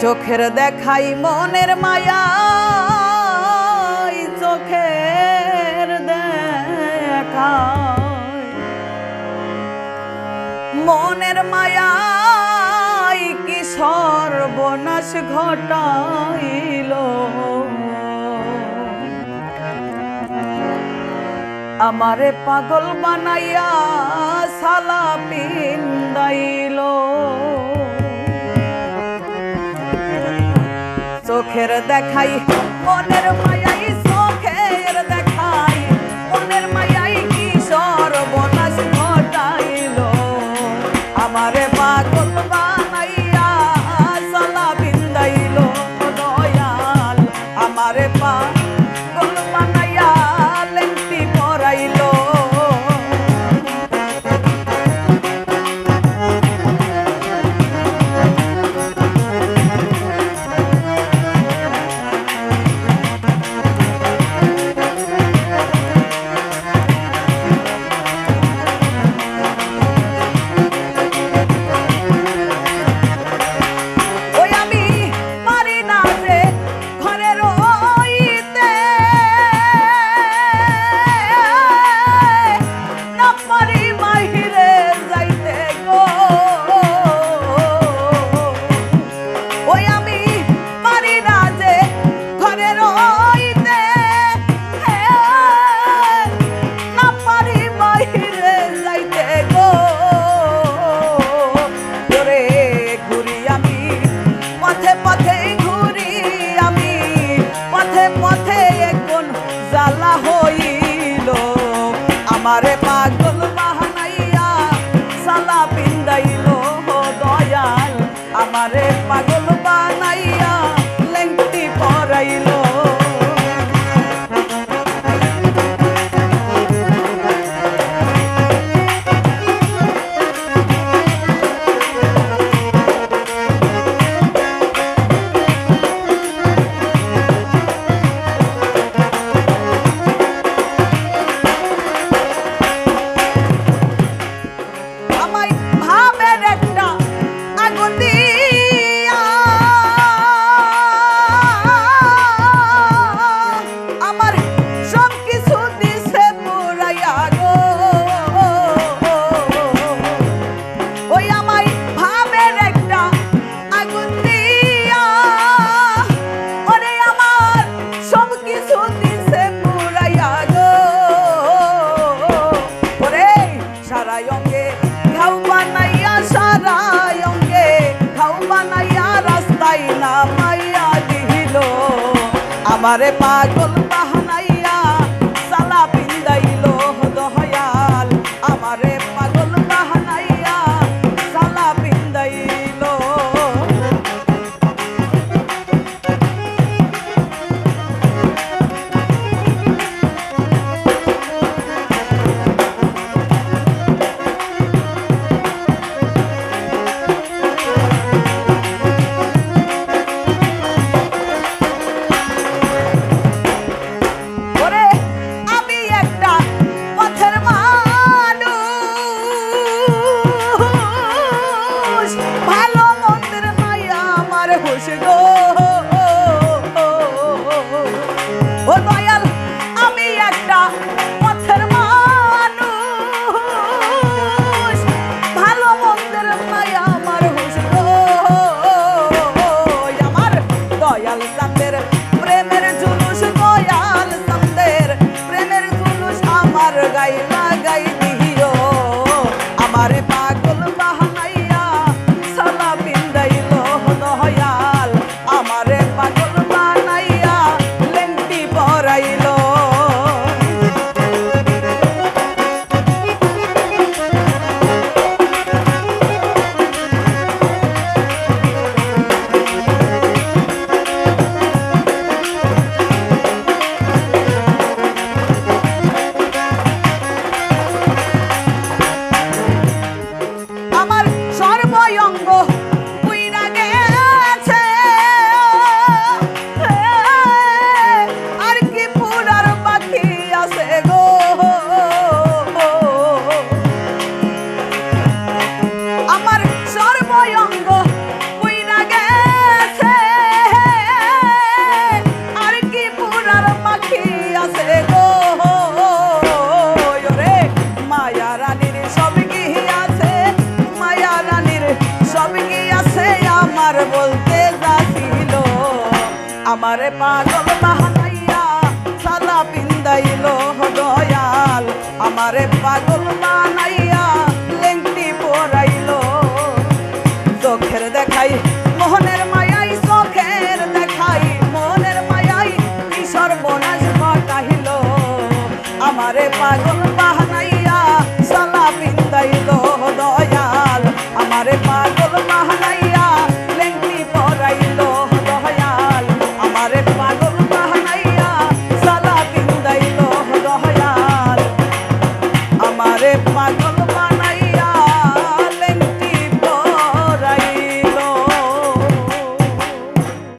চোখের দেখাই মনের মায়া চোখের দেখা মনের মায়াই কি সর্বনাশ ঘটাইল? আমারে পাগল বানাইয়া সালা পিন্দাইল চোখের দেখাই মনের মায়াই বাহানাই না মাইয়া দিল আমারে পাগল বাহানাই বসে গো। ও দয়াল, আমি একটা পথের মানুষ। ভালো মন্দের মায়া আমার বসে গো। আমার দয়াল তাদের প্রেমের জুলুস দয়াল তাদের প্রেমের জুলুস আমার গাই লাগাই দিও। আমার পাগল পাহাড় অঙ্গ আমার পাগল বাহানাইয়া সালা পিন্দাইল দয়াল। আমারে পাগল বানাইয়া লেংটি পরাইল চোখের